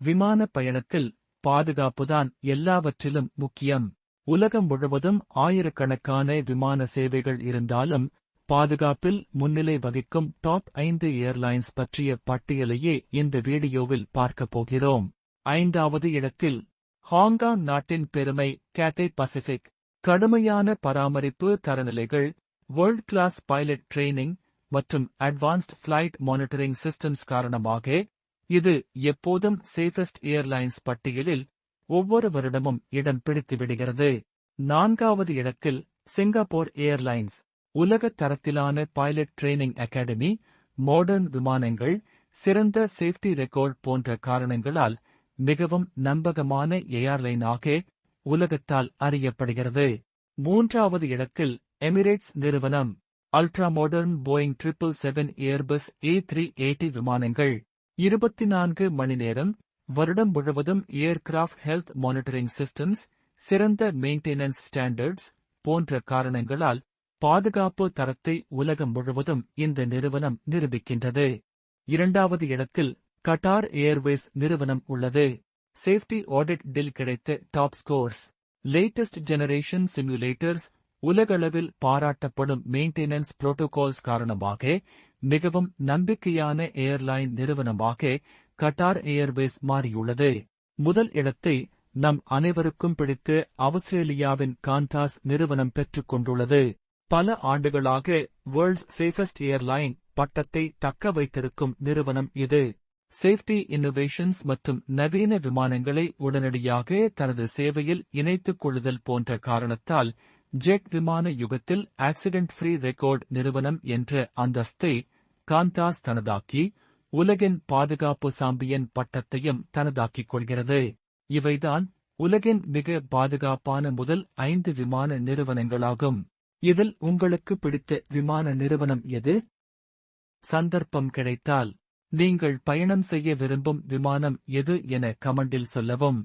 விமான பயணத்தில் பாதுகாப்புதான் எல்லாவற்றிலும் முக்கியம். உலகம் முழுவதும் ஆயிரக்கணக்கான விமான சேவைகள் இருந்தாலும் பாதுகாப்பில் முன்னிலை வகிக்கும் டாப் ஐந்து ஏர்லைன்ஸ் பற்றிய பட்டியலையே இந்த வீடியோவில் பார்க்கப் போகிறோம். ஐந்தாவது இடத்தில் ஹாங்காங் நாட்டின் பெருமை கேத்தே பசிபிக் கடுமையான பராமரிப்பு தரநிலைகள் வேர்ல்ட் கிளாஸ் பைலட் ட்ரெய்னிங் மற்றும் அட்வான்ஸ்ட் ஃபிளைட் மானிட்டரிங் சிஸ்டம்ஸ் காரணமாக இது எப்போதும் சேஃபஸ்ட் ஏர்லைன்ஸ் பட்டியலில் ஒவ்வொரு வருடமும் இடம் பிடித்து விடுகிறது. நான்காவது இடத்தில் சிங்கப்பூர் ஏர்லைன்ஸ் உலக தரத்திலான பைலட் ட்ரெய்னிங் அகாடமி மாடர்ன் விமானங்கள் சிறந்த சேஃப்டி ரெக்கார்ட் போன்ற காரணங்களால் மிகவும் நம்பகமான ஏர்லைனாக உலகத்தால் அறியப்படுகிறது. மூன்றாவது இடத்தில் எமிரேட்ஸ் நிறுவனம் ultra modern Boeing triple seven Airbus A three eighty விமானங்கள் இருபத்தி நான்கு மணி நேரம் வருடம் முழுவதும் ஏர்கிராஃப்ட் ஹெல்த் மானிட்டரிங் சிஸ்டம்ஸ் சிறந்த மெயின்டெனன்ஸ் ஸ்டாண்டர்ட்ஸ் போன்ற காரணங்களால் பாதுகாப்பு தரத்தை உலகம் முழுவதும் இந்த நிறுவனம் நிரூபிக்கின்றது. இரண்டாவது இடத்தில் கட்டார் ஏர்வேஸ் நிறுவனம் உள்ளது. சேஃப்டி ஆடிட் டில் கிடைத்த top scores. Latest generation simulators உலகளவில் பாராட்டப்படும் மெயின்டெனன்ஸ் புரோட்டோகால்ஸ் காரணமாக மிகவும் நம்பிக்கையான ஏர்லைன் நிறுவனமாக கட்டார் ஏர்வேஸ் மாறியுள்ளது. முதல் இடத்தை நம் அனைவருக்கும் பிடித்து ஆஸ்திரேலியாவின் காந்தாஸ் நிறுவனம் பெற்றுக் கொண்டுள்ளது. பல ஆண்டுகளாக வேர்ல்ட்ஸ் சேஃபஸ்ட் ஏர்லைன் பட்டத்தை தக்க வைத்திருக்கும் நிறுவனம் இது. சேஃப்டி இன்னோவேஷன்ஸ் மற்றும் நவீன விமானங்களை உடனடியாக தனது சேவையில் இணைத்துக் கொள்ளுதல் போன்ற காரணத்தால் ஜெட் விமான யுகத்தில் ஆக்சிடென்ட் ஃப்ரீ ரெக்கார்ட் நிறுவனம் என்ற அந்தஸ்தை காந்தாஸ் தனதாக்கி உலகின் பாதுகாப்பு சாம்பியன் பட்டத்தையும் தனதாக்கிக் கொள்கிறது. இவைதான் உலகின் மிக பாதுகாப்பான முதல் ஐந்து விமான நிறுவனங்களாகும். இதில் உங்களுக்கு பிடித்த விமான நிறுவனம் எது? சந்தர்ப்பம் கிடைத்தால் நீங்கள் பயணம் செய்ய விரும்பும் விமானம் எது என கமெண்டில் சொல்லவும்.